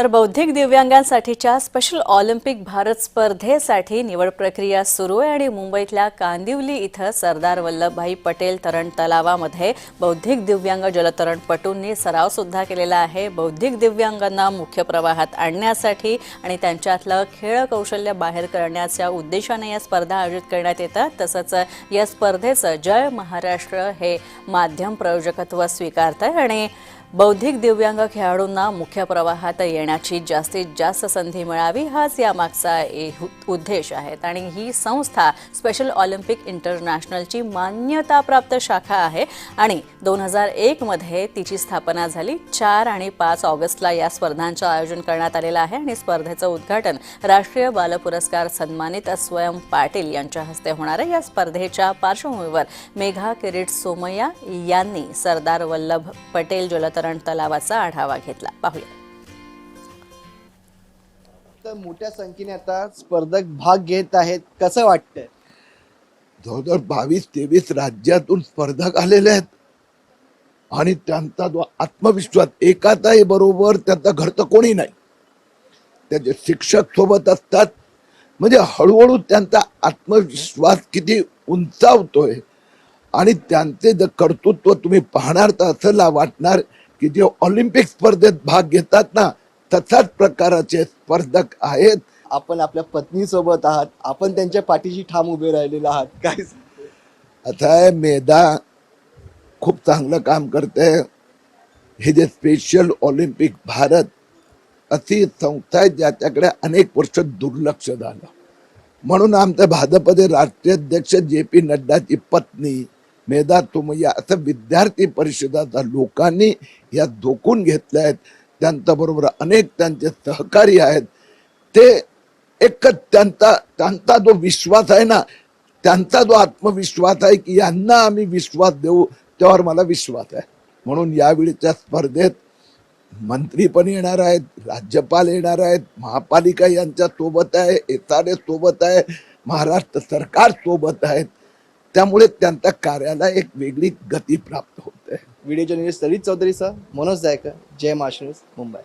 तर बौद्धिक दिव्यांगांसाठीच्या special Olympic Bharat स्पर्धेसाठी निवड प्रक्रिया सुरू आहे आणि मुंबईतल्या कांदिवली इथं सरदार वल्लभभाई पटेल तरण तलावामध्ये बौद्धिक दिव्यांग जलतरणपटूंनी सरावसुद्धा केलेला आहे. बौद्धिक दिव्यांगांना मुख्य प्रवाहात आणण्यासाठी आणि त्यांच्यातलं खेळ कौशल्य बाहेर करण्याच्या उद्देशाने या स्पर्धा आयोजित करण्यात येतात. तसंच या स्पर्धेचं जय महाराष्ट्र हे माध्यम प्रयोजकत्व स्वीकारत आहे आणि बौद्धिक दिव्यांग खेळाडूंना मुख्य प्रवाहात येण्याची जास्तीत जास्त संधी मिळावी हाच यामागचा उद्देश आहे आणि ही संस्था स्पेशल ऑलिम्पिक इंटरनॅशनलची मान्यताप्राप्त शाखा आहे. आणि दोन हजार एकमध्ये तिची स्थापना झाली. चार आणि पाच ऑगस्टला या स्पर्धांचं आयोजन करण्यात आलेलं आहे. आणि स्पर्धेचं उद्घाटन राष्ट्रीय बाल पुरस्कार सन्मानित स्वयं पाटील यांच्या हस्ते होणार आहे. या स्पर्धेच्या पार्श्वभूमीवर मेघा किरीट सोमय्या यांनी सरदार वल्लभ पटेल जलतरण तलावाचा आढावा घेतला. पाहूया. तर मोठ्या संख्येने आता स्पर्धक भाग घेत आहेत. कसं वाटतंय? जवळजवळ बावीस तेवीस राज्यातून स्पर्धक आलेले आहेत. आणि त्यांचा जो आत्मविश्वास एकाताई बरोबर त्यांचा घरचं कोणी नाही. त्याचे शिक्षक सोबत असतात म्हणजे हळूहळू त्यांचा आत्मविश्वास किती उंचावतोय. आणि त्यांचे जर कर्तृत्व तुम्ही पाहणार तर असं ला वाटणार की जे ऑलिम्पिक स्पर्धेत भाग घेतात ना तसाच प्रकाराचे स्पर्धक आहेत. आपण आपल्या पत्नी सोबत आहात आपण त्यांच्या पाठीशी ठाम उभे राहिलेले आहात. काय? आता आहे मेधा खूप चांगलं काम करते. हे जे स्पेशल ऑलिम्पिक भारत अशी संस्था आहे ज्याच्याकडे अनेक वर्ष दुर्लक्ष झालं. म्हणून आमच्या भाजपचे राष्ट्रीय अध्यक्ष जे पी नड्डाची पत्नी मेधा तुमय्या असं विद्यार्थी परिषदाचा लोकांनी या धोकून घेतल्या आहेत. त्यांच्याबरोबर अनेक त्यांचे सहकारी आहेत. ते एकच त्यांचा त्यांचा जो विश्वास आहे ना त्यांचा जो आत्मविश्वास आहे की यांना आम्ही विश्वास देऊ त्यावर मला विश्वास आहे. म्हणून यावेळीच्या स्पर्धेत मंत्री पण येणार आहेत राज्यपाल येणार आहेत महापालिका यांच्या सोबत आहे एस आर एस सोबत आहे महाराष्ट्र सरकार सोबत आहेत. त्यामुळे त्यांच्या कार्याला एक वेगळी गती प्राप्त होते. व्हिडिओ जर्नलिस्ट ललित चौधरीचा मनोज जायकर जय महाराष्ट्र मुंबई.